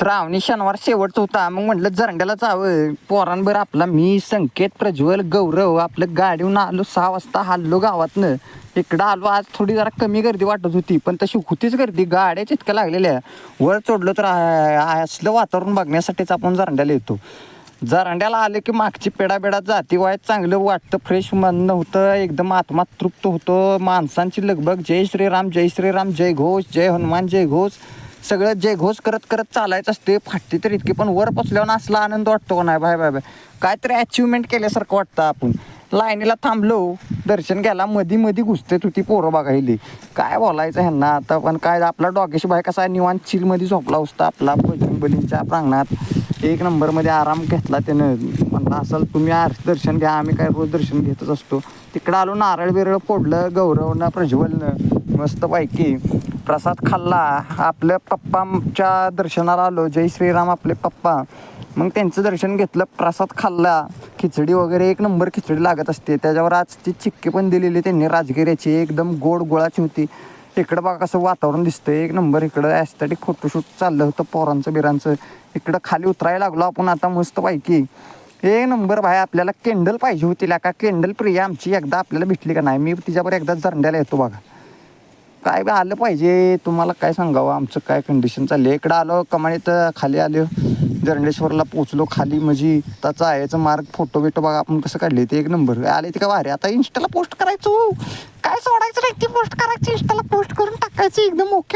श्रावणी शनिवार शेवटचा होता. मग म्हटलं जरंड्याला जावं. पोरांबर आपला मी संकेत प्रज्वल गौरव आपलं गाडीहून आलो सहा वाजता हल्लो गावातनं. इकडं आलो आज थोडी जरा कमी गर्दी वाटत होती पण तशी होतीच गर्दी. गाड्या इतक्या लागलेल्या. वर चढलो तर असलं वातावरण बघण्यासाठीच आपण जरंड्याला येतो. जरांड्याला आलं की मागची पेडाबेडा जाती वाय चांगलं वाटतं फ्रेश मन होतं एकदम आत्मा तृप्त होतं. माणसांची लगबग जय श्रीराम जय श्रीराम जय घोष जय हनुमान जय घोष. सगळं जयघोष करत करत चालायचं असते फाटते तर इतकी पण वर पोचल्यावर असला आनंद वाटतो का नाही? Bye bye bye. काहीतरी अचिव्हमेंट केल्यासारखं वाटतं आपण. लाईनीला थांबलो दर्शन घ्यायला मधी मधी घुसते तुझी पोरं बघायली काय बोलायचं ह्यांना आता? पण काय आपला डॉगेश भाई कसा निवांत चिलमध्ये झोपला असता आपला बजरंग बलींच्या प्रांगणात. एक नंबरमध्ये आराम घेतला त्यानं. म्हणला असाल तुम्ही आर दर्शन घ्या. आम्ही काय रोज दर्शन घेतच असतो. तिकडं आलो नारळ बिरळ फोडलं गौरवनं प्रज्वलनं मस्तपैकी. प्रसाद खाल्ला. आपल्या पप्पाच्या दर्शनाला आलो. जय श्रीराम आपले पप्पा. मग त्यांचं दर्शन घेतलं प्रसाद खाल्ला. खिचडी वगैरे एक नंबर खिचडी लागत असते. त्याच्यावर आज ती चिक्की पण दिलेली त्यांनी राजगिऱ्याची. एकदम गोड गोळाची होती. इकडं बघा कसं वातावरण दिसतं एक नंबर इकडं ॲस्थेटिक फोटोशूट चाललं होतं पोरांचं बिरांचं. इकडं खाली उतरायला लागलो आपण आता मस्त पैकी. एक नंबर भाई आपल्याला केंडल पाहिजे होती. का केंडल प्रिया आमची एकदा आपल्याला भेटली का नाही? मी तिच्यावर एकदा जरंड्याला येतो बघा. काय काय आलं पाहिजे. तुम्हाला काय सांगावं? आमचं काय कंडिशन चालली इकडं आलो कमाणीत खाली आलो. जरंडेश्वरला पोचलो खाली म्हणजे त्याचा याचं मार्ग फोटो बिटो बघा आपण कसं काढले ते एक नंबर आले ते का वारे आता इंस्टाला पोस्ट करायचो. काय सोडायचं नाही ती पोस्ट करायची. इंस्टाला पोस्ट करून टाकायची. एकदम ओके